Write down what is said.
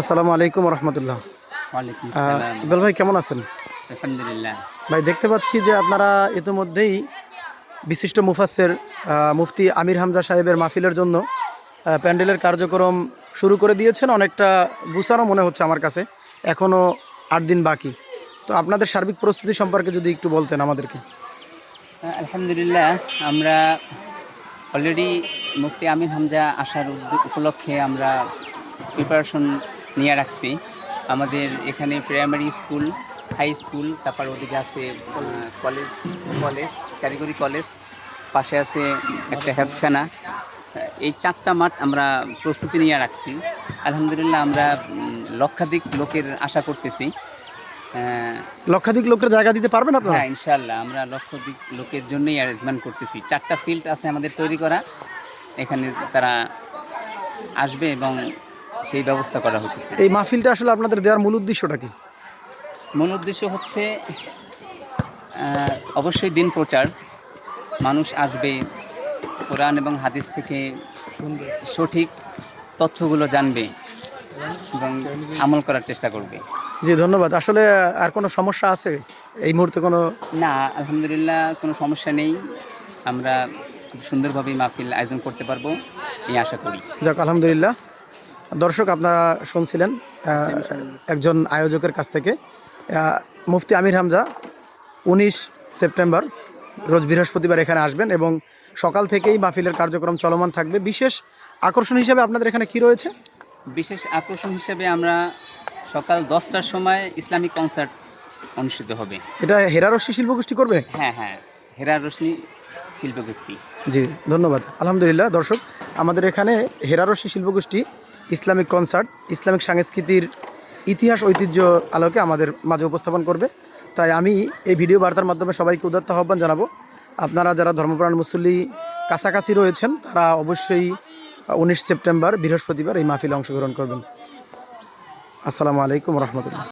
আসসালামু আলাইকুম রহমতুল্লাহ। ইকবাল ভাই কেমন আছেন? আলহামদুলিল্লাহ। ভাই দেখতে পাচ্ছি যে আপনারা ইতিমধ্যেই বিশিষ্ট মুফাসের মুফতি আমির হামজা সাহেবের মাহফিলের জন্য প্যান্ডেলের কার্যক্রম শুরু করে দিয়েছেন। অনেকটা গুছানো মনে হচ্ছে আমার কাছে। এখনও আট দিন বাকি। তো আপনাদের সার্বিক প্রস্তুতি সম্পর্কে যদি একটু বলতেন আমাদেরকে। আলহামদুলিল্লাহ আমরা অলরেডি মুফতি আমির হামজা আসার উপলক্ষে আমরা প্রিপারেশন নিয়ে রাখছি। আমাদের এখানে প্রাইমারি স্কুল হাই স্কুল তারপর ওদিকে আছে কলেজ কলেজ কারিগরি কলেজ পাশে আছে একটা হেফখানা এই চারটা মাঠ আমরা প্রস্তুতি নিয়ে রাখছি। আলহামদুলিল্লাহ আমরা লক্ষাধিক লোকের আশা করতেছি। লক্ষাধিক লোকের জায়গা দিতে পারবেন আপনারা? হ্যাঁ ইনশাল্লাহ আমরা লক্ষাধিক লোকের জন্যই অ্যারেঞ্জমেন্ট করতেছি। চারটা ফিল্ড আছে আমাদের তৈরি করা। এখানে তারা আসবে এবং সেই ব্যবস্থা করা হচ্ছে এই মাহফিলটা আসলে আপনাদের দেওয়ার মূল উদ্দেশ্যটা কি? মূল উদ্দেশ্য হচ্ছে অবশ্যই দিন প্রচার। মানুষ আসবে কোরআন এবং হাদিস থেকে সঠিক তথ্যগুলো জানবে এবং আমল করার চেষ্টা করবে। জি ধন্যবাদ। আসলে আর কোনো সমস্যা আছে? এই মুহূর্তে কোনো না আলহামদুলিল্লাহ কোনো সমস্যা নেই। আমরা খুব সুন্দরভাবেই মাহফিল আয়োজন করতে পারব এই আশা করি। যাক আলহামদুলিল্লাহ। দর্শক আপনারা শুনছিলেন একজন আয়োজকের কাছ থেকে। মুফতি আমির হামজা উনিশ সেপ্টেম্বর রোজ বৃহস্পতিবার এখানে আসবেন এবং সকাল থেকেই মাহফিলের কার্যক্রম চলমান থাকবে। বিশেষ আকর্ষণ হিসেবে আপনাদের এখানে কি রয়েছে? বিশেষ আকর্ষণ হিসেবে আমরা সকাল দশটার সময় ইসলামিক কনসার্ট অনুষ্ঠিত হবে। এটা হেরারশ্মি শিল্পগোষ্ঠী করবে? হ্যাঁ হ্যাঁ হেরা রশ্মি শিল্পগোষ্ঠী। জি ধন্যবাদ। আলহামদুলিল্লাহ দর্শক আমাদের এখানে হেরারশ্মি শিল্পগোষ্ঠী ইসলামিক কনসার্ট, ইসলামিক সংস্কৃতির ইতিহাস, ঐতিহ্য আলোকে আমাদের মাঝে উপস্থাপন করবে। তাই আমি এই ভিডিও বার্তার মাধ্যমে সবাইকে উদাত্ত আহ্বান জানাব। আপনারা যারা ধর্মপ্রাণ মুসল্লি কাছাকাছি রয়েছেন, তারা অবশ্যই উনিশ সেপ্টেম্বর, বৃহস্পতিবার এই মাহফিলে অংশগ্রহণ করবেন। আসসালামু আলাইকুম রহমতুল্লাহ।